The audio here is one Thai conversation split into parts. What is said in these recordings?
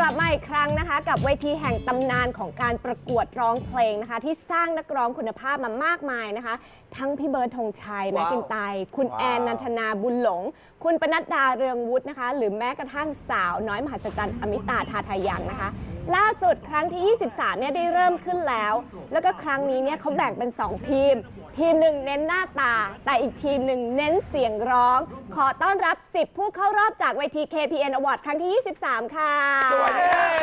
กลับมาอีกครั้งนะคะ กับเวทีแห่งตำนานของการประกวดร้องเพลงนะคะ ที่สร้างนักร้องคุณภาพมามากมายนะคะ ทั้งพี่เบิร์ดธงชัยแม่ว้าวกินไตยคุณแอนนันทนาบุญหลง คุณปนัดดาเรืองวุฒินะคะ หรือแม้กระทั่งสาวน้อยมหัศจรรย์อมิตาทาทายังนะคะ ล่าสุดครั้งที่ 23 เนี่ยได้เริ่มขึ้นแล้ว แล้วก็ครั้งนี้เนี่ยเขาแบ่งเป็น 2 ทีม ทีมหนึ่งเน้นหน้าตา แต่อีกทีมหนึ่งเน้นเสียงร้อง ขอต้อนรับ 10 ผู้เข้ารอบจากเวที KPN Award ครั้งที่ 23 ค่ะ สวัสดี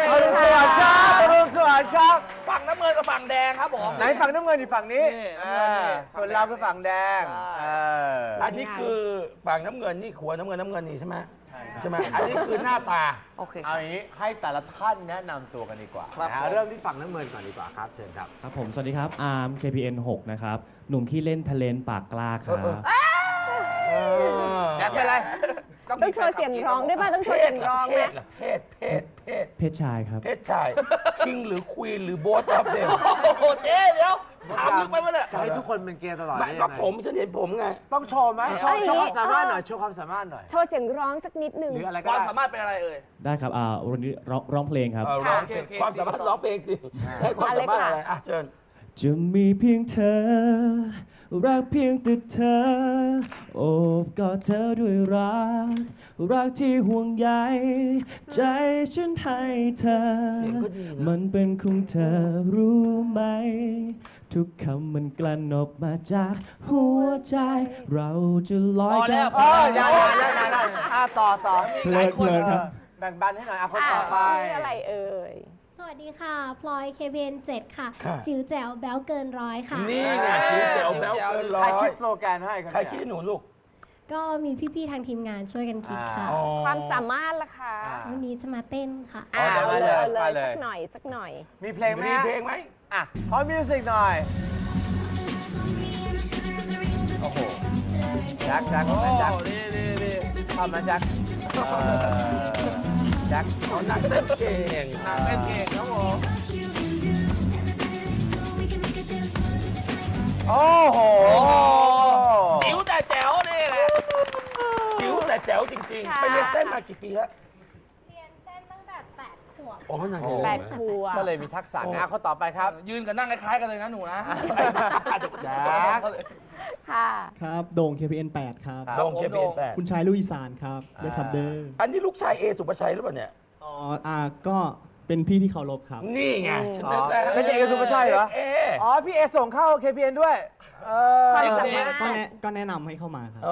อรุณสวัสดิ์ครับอรุณสวัสดิ์ครับ ฝั่งน้ำเงินกับฝั่งแดงครับผมไหนฝั่งน้ำเงินอีกฝั่งนี้นี่เอน้ำเงินนี่อส่วนเราคือฝั่งแดงใช่เอออันนี้คือฝั่งน้ำเงินนี่ขัวน้ำเงินน้ำเงินนี่ใช่ไหมใช่ไหมอันนี้คือหน้าตา โอเคเอาอย่างนี้ให้แต่ละท่านแนะนำตัวกันดีกว่าครับนะฮะผมเริ่มที่ฝั่งน้ำเงินก่อนดีกว่าครับเชิญครับ ครับผมสวัสดีครับอาร์ม KPN 6นะครับ หนุ่มขี้เล่นทะเลนปากกล้าครับ แจ็คเป็นไร ต้องโชว์เสียงร้องด้วยป่ะต้องโชว์เสียงร้องเพไหมศล่ะเพศเพศเพศเพศชายครับ เพศชาย คิงหรือควีนหรือโบสออฟเดมโอ้โหเจ๊เดี๋ยวถามลึกไปมั้ยเนี่ยจะให้ทุกคนเป็นเกย์ตลอดไม่ได้ก็ยังไงผมฉันเห็นผมไง ต้องโชว์ไหมโชว์โชว์ความสามารถหน่อยโชว์ความสามารถหน่อย โชว์เสียงร้องสักนิดหนึ่ง หรืออะไรคก็วามได้ สามารถเป็นอะไรเอ่ย ได้ครับอ่าวันนี้ร้องร้องเพลงครับ เออร้องโอเคเพลงโอเคความสามารถร้องเพลงสิให้ความสามารถอะไรอะเชิญ จะมีเพียงเธอ รักเพียงแต่เธอ โอบกอดเธอด้วยรัก รักที่ห่วงใยใจฉันให้เธอเสียงก็ดีนะมันเป็นของเธอรู้ไหม ทุกคำมันกลั่นออกมาจากหัวใจ เราจะลอยพอแล้กัวนเออได้ได้ได้ได้ได้อะต่อต่อเพลินเพลินครับเออแบ่งบันให้หน่อยอะคนอะต่อไป ชื่ออะไรเอ่ยส วัสดีค่ะ พลอย KPN 7ค่ะ ค่ะ จิ๋วแจ๋วแบ๊วเกินร้อยค่ะ นี่ไงคิวเจ๋วแบ๊วเกินร้ใครอคิยดสโลแกนให้นใครเนี่ยคิดให้หนูลูกก็มีพี่ๆ ทางทีมงานช่วยกันคิดค่ะ อ๋อ ความสามารถล่ะคะอ่า วันนี้จะมาเต้นค่ะ อ่ามาเอาเลเลยยเลยมาเลย สักหน่อยสักหน่อย มีเพลงไหมมีฮะเพลงไหม อะขอมิวสิกหน่อยโอ้โหแจ็คแจ็คโอ้แจ็คดีดีดีทำมาแจ็คเอ่อ แจ็คเขานักเต้นเก่งนางเต้นเก่งครับผมโอ้โหจิ๋วแต่แจ๋วนี่แหละจิ๋วแต่แจ๋วจริงค่ะๆไปเรียนเต้นมากี่ปีแล้ว เรียนเต้นตั้งแต่ 8ขวบอ๋อนางโอ้เรียนแปเลยดไหมขวบก็เลยมีทักษะนะเขาต่อไปครับ ยืนกับนั่งคล้ายๆกันเลยนะหนูนะแจ็คค่ะ ครับ โด่ง KPN 8 ครับครับลงเคเบนแปดคุณชายลูกอีสานครับด้วยครับเด้ออันนี้ลูกชายเอสุปชัยหรือเปล่าเนี่ย อ๋ออ่าก็เป็นพี่ที่เคารพครับ นี่ไงฉันอ๋อได้เป็นเด็กกับสุภาชัยเหรอเออ๋อ พี่เอส่งเข้า KPN ด้วยเออความก็สามารถก็แนะก็แนะนำให้เข้ามาครับเอ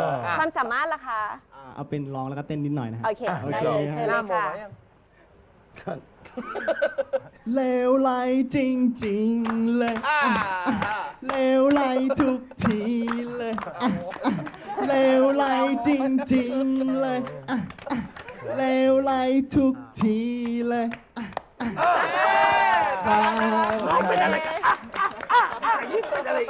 ออะความสามารถล่ะคะอ่าเอาเป็นร้องแล้วก็เต้นนิดหน่อยนะฮะโอเคอะได้เลยโอเคเชิญหเลน้ายโมค่ะมายัง เลวไหลจริง ๆ เลยอ่าเลวไหลทุกทีเลยอะอะเลวไหลจริง ๆ เลยอะอะเลวไหลทุกทีเลยอะอะครับน้องเป็นอะไรกันอะอะอะอะยิ่ง เป็นอะไร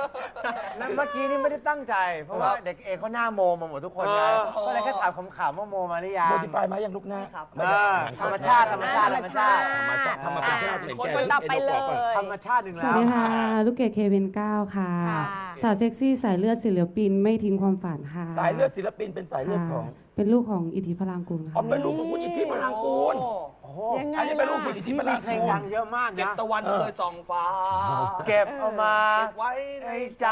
นั่นเมื่อกี้นี่ไม่ได้ตั้งใจ เพราะว่าเด็กเอเขาหน้าโมมาหมดทุกคนไงเออ ก็เลยแค่ถามขำๆว่าโมมาหรือยังโมดิฟายมายังลูกหน้าเออธรรมชาติธรรมชาติธรรมชาติธรรมชาติธรรมชาติเหมือนแกคนต่อไปเลย ธรรมชาติหนึ่งสแล้วัสว ดีค่ะ ลูกเกดเควินเก้าค่ะ ค่ะ สาวเซ็กซี่สายเลือดศิลปินไม่ทิ้งความฝันค่ะสายเลือดศิลปินเป็นสายเลือดของ ค่ะเป็นลูกของอิทธิพลังกรุงนะอ๋อคะเป็นลูกของคุณอิทธิพลังกูล โอ้โหยังไงอันนี้เป็นลูกล่ะคุณอิทธิที่พมีลังเพลงกูดัลงเยอะมากเก็บนะ ตะวันเคยส่องฟ้าเก็บเอามาเก็บไว้ในในใจ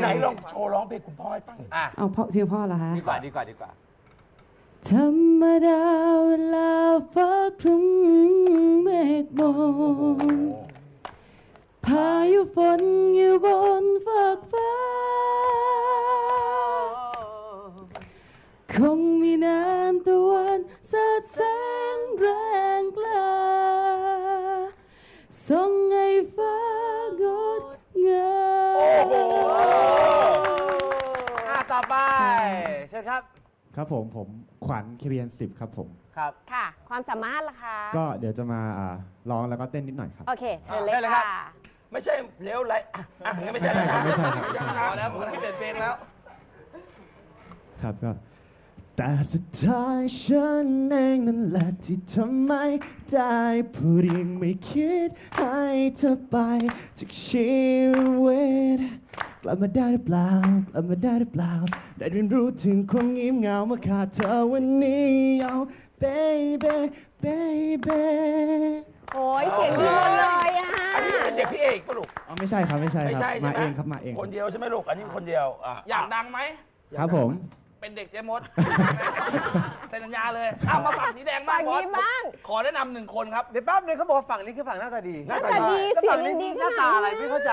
ไหนลองโชว์ร้องเพลงคุณพ่อให้ฟังหน่อยอะ เอาพ่อเพียงพ่อเหรอคะ ดีกว่าดีกว่าดีกว่า ธรรมดาเวลาฟ้าครึ้ม ไป เชิญครับ ครับผมผมขวัญ KPN 10ครับผม ครับ ค่ะ ความสามารถล่ะคะก็เดี๋ยวจะมาอ่าร้องแล้วก็เต้นนิดหน่อยครับ โอเคเชิญเลเชิญยเลยครัค่ะบไม่ใช่เลี้ยวไรอะอะงั้นไม่ใช่แล้วนะไม่ใช่ครับไม่ใช่พอแล้วพอแล้วเปลี่ยนเพลงแล้ว ครับก็ แต่สุดท้ายฉันเองนั่นแหละที่ทำไม่ได้พูดยังไม่คิดให้เธอไปจากชีวิตกลับมาได้หรือเปล่ากลับมาได้หรือเปล่า ได้เรียนรู้ถึงความเงียบเหงาเมื่อขาดเธอวันนี้เอา baby baby โอ้ยเสียงดีหมดเลยอะ อันนี้เป็นเด็กพี่เอกปะลูก อ๋อไม่ใช่ครับไม่ใช่ไม่ครับใช่ใช่มาไหเองครับมาเองคนเดียวใช่ไหมลูก อันนี้คนเดียวอะอยากดังไหม ครับผม เป็นเด็กเจ๊มดเซ็นสัญญาเลยเอามาฝั่งสีแดงบ้างฝั่งบอสนี้บ้าง ขอแนะนำหนึ่งคนครับ เดี๋ยวแป๊บนึงเขาบอกว่าฝั่งนี้คือฝั่งหน้าตาดีหน้าแต่ตาดีดีแล้วเสียฝั่งงยันี้งดีหน้าตาอะไรไม่เข้าใจ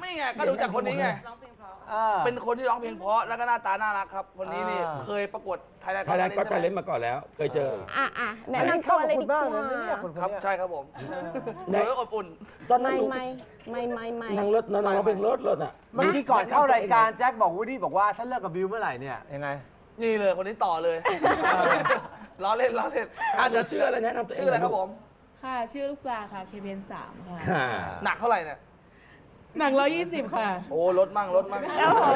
ไม่ไงก็ดูจากคนนี้ไง อ่า เป็นคนที่ร้องเพลงเพราะแล้วก็หน้าตาน่ารักครับ คนนี้นี่อ่า เคยประกวดไทยแลนด์ไทยแลนด์ก็ไทยเลนมาก่อนแล้ว เคยเจอ อะอะแนะอันนี้นำตัเข้าวกับเลยคุดีณกบ้างว่าเลยนะเนี่ยคนคนครับเนี้ยใช่ครับผมไหนดูแล้วอบอุ่น ตอนนั้นไม่ลูกไม่ไม่ไม่ไม่นางรถนางร้องเพลงรถรถอะเมื่อกี้ก่อนเข้ารายการแจ็คบอกวูดดี้บอกว่าถ้าเลิกกับบิวเมื่อไหร่เนี่ยยังไง นี่เลยคนนี้ต่อเลย ล้อเล่นล้อเล่นอะอะเดี๋เดี๋ยยววชื่ชื่อออะอะไรไรแนะนำตัวเองชื่ออะไรครับผม ค่ะ ชื่อลูกปลาค่ะ KBN 3ค่ะ ค่ะ หนักเท่าไหร่เนี่ย หนัก120ค่ะ โอ้ลดมั่งลดมั่งโอ้โห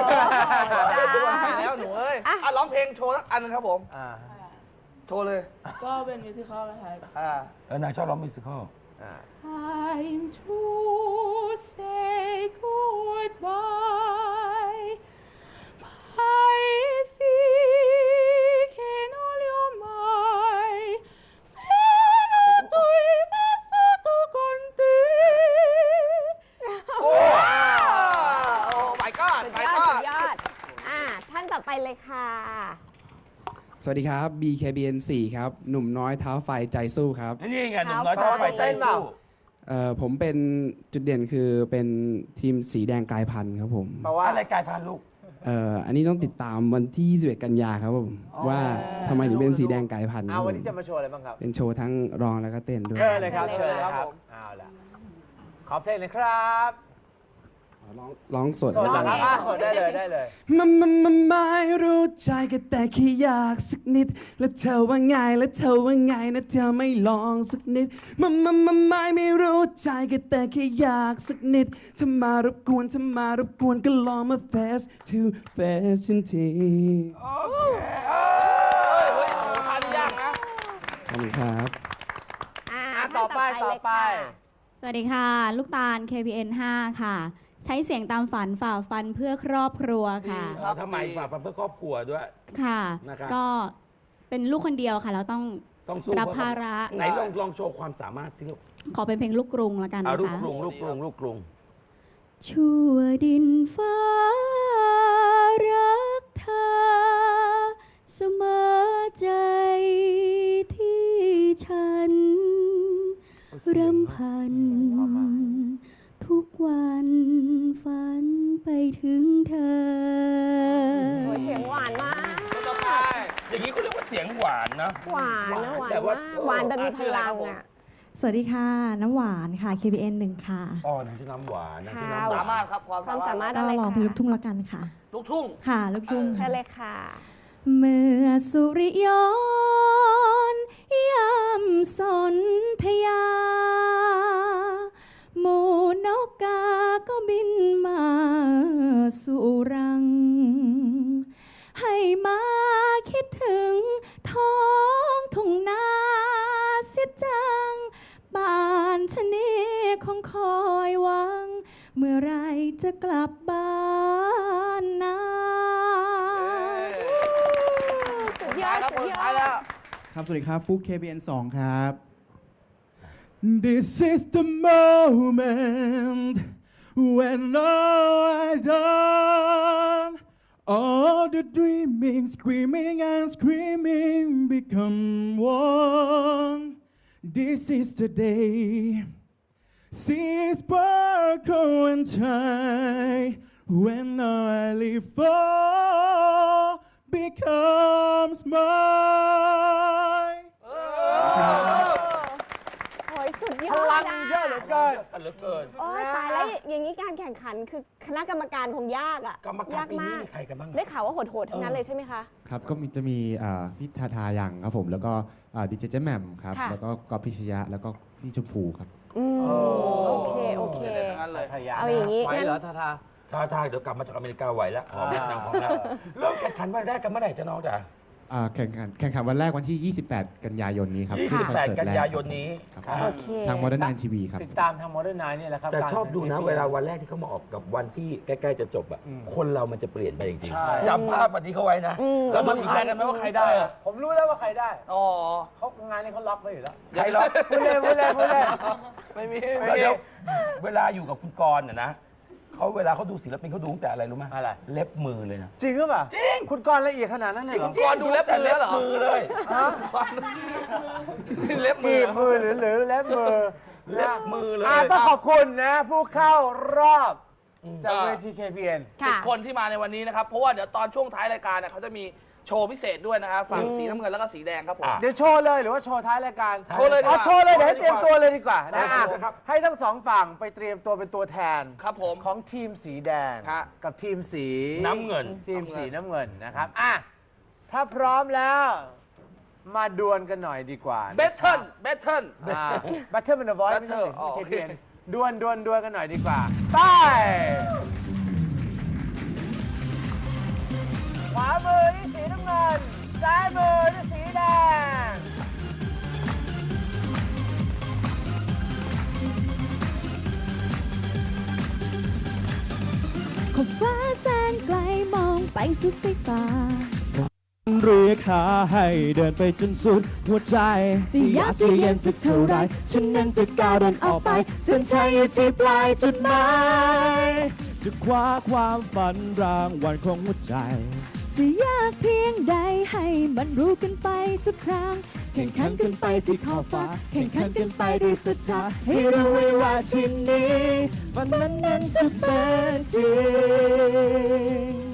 ทุกวันไปแล้วหนูเอ้ยอะ อะร้องเพลงโชว์สักอันหนึงครับผม อ่าโชว์เลย ก็เป็นมิวสิควลนะคะ อ่า เออนางชอบร้องมิวสิคอลอ่า Time to say goodbye โอ้โอ้ my god สุด my ยอดสุ god ดยอดอะท่านต่อไปเลยค่ะ สวัสดีครับ BKBN 4ครับ หนุ่มน้อยเท้าไฟใจสู้ครับนี่ไงหนุ่มน้อยท้าไฟใจสู้เอ่อผมเป็นจุดเด่นคือเป็นทีมสีแดงกลายพันธุ์ครับผมแปลว่าอะไรกลายพันธุ์ลูกเอ่ออันนี้ต้องติดตามวันที่ 21 กันยาครับผมว่าทำไมถึงเป็นสีแดงกลายพันธุ์คเอารับผวันมนี้จะมาโชว์อะไรบ้างครับ เป็นโชว์ทั้งร้องแล้วก็เต้นด้วย เชิญเลยครับ เชิเชิญญเลเลยยคครัรับบเอาละขอเพลงหน่อยครับ ร้องร้องสดสดนะครับอะสดได้เลยได้เลยมันมันมันไม่รู้ใจก็แต่แค่อยากสักนิด แล้วเธอว่าไงแล้วเธอว่าไงนะเธอไม่ลองสักนิดมันมันมันไม่ไม่รู้ใจก็แต่แค่อยากสักนิดถ้ามารบกวนถ้ามารบกวนก็ลองมา face to face ฉันทีโอเคเอเฮ้ยอเฮ้ยโอ้ทานยากนะขอบคุณครับอะอะท่านต่อไปต่อไปเลยค่ะสวัสดีค่ะ ลูกตาล KPN 5 ค่ะ ใช้เสียงตามฝันฝ่าฟันเพื่อครอบครัวค่ะดีครับทำไมฝากฟังเพื่อครอบครัวด้วย ค่ะ นะครับ ก็เป็นลูกคนเดียวค่ะ เราต้องต้องสู้รับเพื่อภาระไหนลองลองโชว์ความสามารถสิลูกขอเป็นเพลงลูกกรุงแล้วกันเอานะลูกคะ กรุงลูกกรุงลูกกรุง ชั่วดินฟ้ารักเธอเสมอใจที่ฉันรำพัน ทุกวันฝันไปถึงเธอ โอ้ยเสียงหวานมากต่อไปอย่างนี้เขาเรียกว่าเสียงหวานนะ หวานนะหวานแต่ว่า มากหวานแบบมีพลังอะ สวัสดีค่ะ น้ำหวานค่ะ KBN 1ค่ะ อ๋อนางชื่อน้ำหวานนางชื่อน้ำหค่ะวานสามารถครับความความสามารถก็อะไรลองคะเพลงลูกทุ่งแล้วกันค่ะ ลูกทุ่ง ค่ะลูกทุ่งเชิญเลยค่ะ เมื่อสุริยนต์ยามสนธยาห มูนกกาก็บินมาสู่รัง ให้มาคิดถึงท้องทุ่งนาเสียจังบ้านชะนีคงคอยหวัง เมื่อไรจะกลับบ้านนาสุดยท้าอยดครับสุคนดยท้ายอแล้ดวครับสวัสดีครับฟุก KBN 2 ครับ This is the moment when all I done all the dreaming screaming and screaming become one This is the day See sparkle and shine when all I live for becomes mine. กินกันเหลือเกิน โอ้ยตายแล้วอย่างนี้การแข่งขันคือคณะกรรมการคงยากอะกรรมการยากปีนี้มาก มีใครกันบ้างได้ข่าวว่าโหดๆทั้งนั้นเลยใช่ไหมคะ ครับก็มีจะมีอ่าพี่ทาทายังครับผม แล้วก็ดีเจเจแหม่มครับ ค่ะ แล้วก็กอฟพิชยะ แล้วก็พี่ชมพูครับ อืมโอเคโอเคเด็ดๆทั้งนั้นเลยเอาอย่างนี้ไหวงั้นเหรอทาทาท่าทางเดี๋ยวกลับมาจากอเมริกาไหวแล้วหอมอ่านางพร้อมแล้วเริ่มแข่งขันวันแรกกันเมื่อไหร่จะน้องจ๋า อ่าแข่งขันแข่งขันวันแรกวันที่ 28 กันยายนนี้ครับซึ่งเป็นคอนเสิร์ต28กันแรกยายนนี้ครับอ่าโอเค ทาง Modern Nine TV ครับ ติดตามทางโมเดิร์นไนนี่แหละครับแต่การชอบดูนะเวลาวันแรกที่เขามาออกกับวันที่ใกล้ๆจะจบอะคนเรามันจะเปลี่ยนไปจริงใช่ ๆจำภาพวันนี้เขาไว้นะอืม แล้วมาถึงแข่งกันไหมว่าใครได้อะผมรู้แล้วว่าใครได้อ๋อเขางานนี้เขาล็อกไว้อยู่แล้วใครหรอกพูดเล่นพูดเล่นพูดเล่น ไม่มีไม่มี เดี๋ยวเวลาอยู่กับคุณกรณ์น่ะนะ เขาเวลาเขาดูศิลปินเขาดูตั้งแต่อะไรรู้ไหมอะไร เล็บมือเลยนะ จริงหรือเปล่าจริง คุณกรณ์ละเอียดขนาดนั้นเลยเหรอคุณกรณ์ดูเล็บมือแล้วเหรอมือเลยฮะนี่เล็บมืกีอ บมือหรือหรือเล็บมือเล็บมือเลยอะต้องขอบคุณนะ ผู้เข้ารอบจากเวที KPN สิบค่ะ คนที่มาในวันนี้นะครับ เพราะว่าเดี๋ยวตอนช่วงท้ายรายการเนี่ยเขาจะมี โชว์พิเศษด้วยนะครับฝั่งสีน้ำเงินแล้วก็สีแดงครับผม อะ เดี๋ยวโชว์เลยหรือว่าโชว์ท้ายรายการโชว์เลยดีกว่า อ๋อโชว์เลยเดี๋ยวให้เตรียมตัวเลยดีกว่านะอะโชว์เลยครับให้ทั้งสองฝั่งไปเตรียมตัวเป็นตัวแทน ครับผม ของทีมสีแดงฮะ กับทีมสีน้ำเงิน ทีมสีน้ำเงินนะครับอะถ้าพร้อมแล้ว มาดวลกันหน่อยดีกว่าเบทเทิลเบทเทิล บัตเทิลมันเดอะวอยซ์ไม่ใช่ Battle อ๋อโอเค KPN ดวลดวลดวลกันหน่อยดีกว่าไปขวามือที่สีน้ำ เงิน ซ้ายมือที่สีแดง ขอบฟ้าแสนไกลมองไปสุดสายตาเรียกหาให้เดินไปจนสุดหัวใจจะยากจะเย็นสักเท่าไรฉันนั้นจะก้าวเดินออกไปเส้นชัยที่ปลายจุดหมายจะคว้าความฝันรางวัลของหัวใจ จะยากเพียงใดให้มันรู้กันไปสักครั้ง แข่งขันกันไปที่ขอบฟ้า แข่งขันกันไปด้วยศรัทธาให้รู้ไว้ว่าที่นี้ฝันนั้นนั้นจะเป็นจริง